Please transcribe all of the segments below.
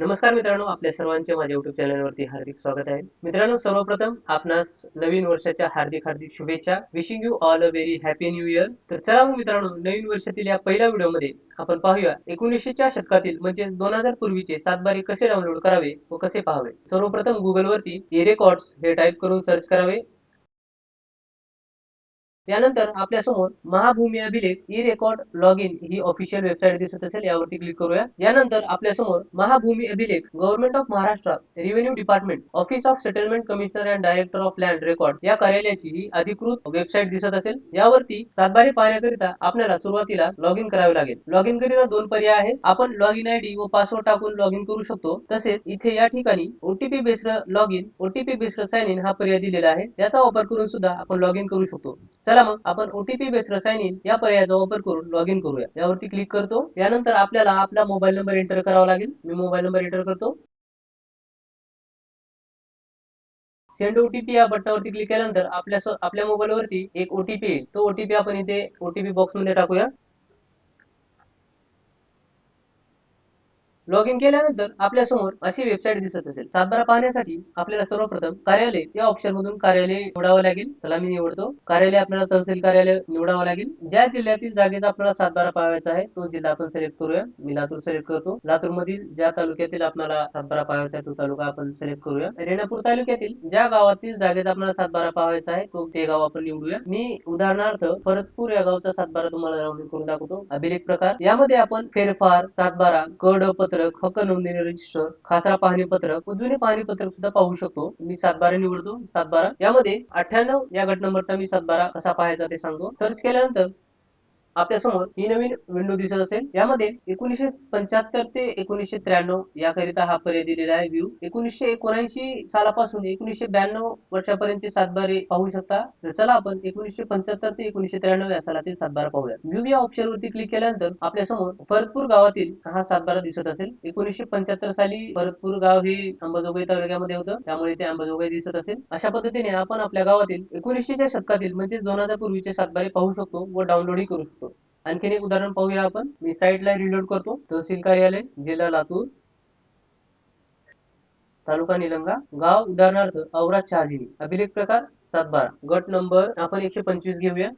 नमस्कार मित्रांनो आपल्या सर्वांचे माझ्या युट्यूब चॅनलवरती हार्दिक स्वागत आहे. मित्रांनो सर्वप्रथम आपणास नवीन वर्षाच्या हार्दिक हार्दिक शुभेच्छा. Wishing you all a very happy new year तर चला मग मित्रांनो नवीन वर्षातील या पहिल्या व्हिडिओमध्ये आपण पाहूया एकोणीसशेच्या शतकातील म्हणजे दोन हजार पूर्वीचे सातबारे कसे डाउनलोड करावे व कसे पाहावे? सर्वप्रथम गुगलवरती ए रेकॉर्ड्स हे टाईप करून सर्च करावे. त्यानंतर आपल्यासमोर Mahabhumi Abhilekh E record log in he official website दिसत असेल यावरती क्लिक करूया. यानंतर आपल्यासमोर Mahabhumi Abhilekh government of Maharashtra revenue department office of settlement commissioner and director of land record या कार्यालयाची ही अधिकृत वेबसाईट दिसत असेल. यावरती सातबारे पाहण्याकरिता आपल्याला सुरुवातीला लॉग इन करावे लागेल. लॉग इन करीता दोन पर्याय आहेत. आपण लॉग इन आयडी व पासवर्ड टाकून लॉग इन करू शकतो. तसेच इथे या ठिकाणी OTP based log in OTP based sign in हा पर्याय दिलेला आहे. त्याचा वापर करून सुद्धा आपण लॉग इन करू शकतो. चला मग आपण ओटीपी बेस रसायन इन या पर्यायाचा वापर करून लॉग इन करूया. यावरती क्लिक करतो. यानंतर आपल्याला आपला मोबाईल नंबर एंटर करावा लागेल. मी मोबाईल नंबर एंटर करतो. सेंड ओटीपी या बटनावरती क्लिक केल्यानंतर आपल्या आपल्या मोबाईलवरती एक ओटीपी येईल. तो ओटीपी आपण इथे ओटीपी बॉक्समध्ये टाकूया. लॉग इन केल्यानंतर आपल्यासमोर अशी वेबसाईट दिसत असेल. सातबारा पाहण्यासाठी आपल्याला सर्वप्रथम कार्यालय या ऑप्शन मधून कार्यालय निवडावं लागेल. चला मी निवडतो. कार्यालय आपल्याला तहसील कार्यालय निवडावं लागेल. ज्या जिल्ह्यातील जागेचा आपल्याला सातबारा पाहायचा आहे तो जिल्हा आपण सिलेक्ट करूया. मी लातूर सिलेक्ट करतो. लातूर मधील ज्या तालुक्यातील आपल्याला सातबारा पाहायचा आहे तो तालुका आपण सिलेक्ट करूया. रेणापूर तालुक्यातील ज्या गावातील जागेचा आपल्याला सातबारा पाहायचा आहे तो ते गाव आपण निवडूया. मी उदाहरणार्थ परतपूर या गावचा सातबारा तुम्हाला राऊंड करून दाखवतो. अभिलेख प्रकार. यामध्ये आपण फेरफार सातबारा कड पत्रक हक्क नोंदणी रजिस्टर खासरा पाहणी पत्रक व जुने पाहणी पत्रक सुद्धा पाहू शकतो. मी सातबारा निवडतो. सातबारा. यामध्ये अठ्ठ्याण्णव या गट नंबरचा मी सातबारा कसा पाहायचा ते सांगतो. सर्च केल्यानंतर आपल्यासमोर ही नवीन विंडो दिसत असेल. यामध्ये एकोणीसशे पंच्याहत्तर ते एकोणीसशे त्र्याण्णव याकरिता हा पर्याय दिलेला आहे व्ह्यू एकोणीसशे एकोणऐंशी सालापासून एकोणीसशे ब्याण्णव वर्षापर्यंत सातबारे पाहू शकता. तर चला आपण एकोणीसशे पंच्याहत्तर ते एकोणीसशे त्र्याण्णव या सालातील सातबारा पाहूया व्ह्यू या ऑप्शन वरती क्लिक केल्यानंतर आपल्यासमोर फरदपूर गावातील हा सातबारा दिसत असेल. एकोणीसशे पंच्याहत्तर साली फरदपूर गाव हे अंबाजोगाई तालुक्यामध्ये होतं. त्यामुळे ते अंबाजोगाई दिसत असेल. अशा पद्धतीने आपण आपल्या गावातील एकोणीसशेच्या शतकातील म्हणजेच दोन हजार पूर्वीचे सातबारे पाहू शकतो व डाउनलोडही करू शकतो. आणखीन एक उदाहरण पाहूया आपण. मी साईडला रिलोड करतो. तहसील कार्यालय जिल्हा लातूर. तालुका निलंगा. गाव उदाहरणार्थ औरा शहाजी अभिलेख प्रकार सातबारा. गट नंबर आपण एकशे पंचवीस घेऊया.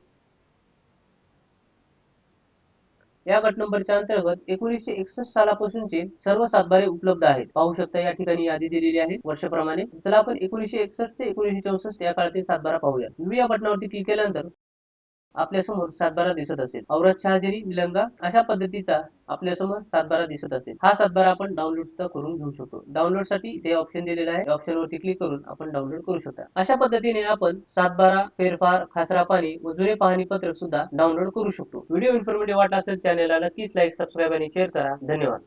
या गट नंबरच्या अंतर्गत एकोणीसशे एकसष्ट सालापासूनचे सर्व सातबारे उपलब्ध आहेत. पाहू शकता या ठिकाणी यादी दिलेली आहे वर्षप्रमाणे. चला आपण एकोणीसशे एकसष्ट ते एकोणीसशे चौसष्ट या काळातील सातबारा पाहूया. व्ह्यू या बटनावरती क्लिक केल्यानंतर आपल्यासमोर सातबारा दिसत असेल. औरत शहाजेरी निलंगा अशा पद्धतीचा आपल्यासमोर सातबारा दिसत असेल. हा सातबारा आपण डाउनलोड सुद्धा करून घेऊ शकतो. डाउनलोडसाठी ते ऑप्शन दिलेलं आहे. ऑप्शन वरती क्लिक करून आपण डाउनलोड करू शकता. अशा पद्धतीने आपण सातबारा फेरफार खासरा पाणी व जुने पाहणी पत्रक सुद्धा डाउनलोड करू शकतो. व्हिडिओ इन्फॉर्मेटिव्ह वाटला असेल चॅनलला नक्कीच लाईक सबस्क्राईब आणि शेअर करा. धन्यवाद.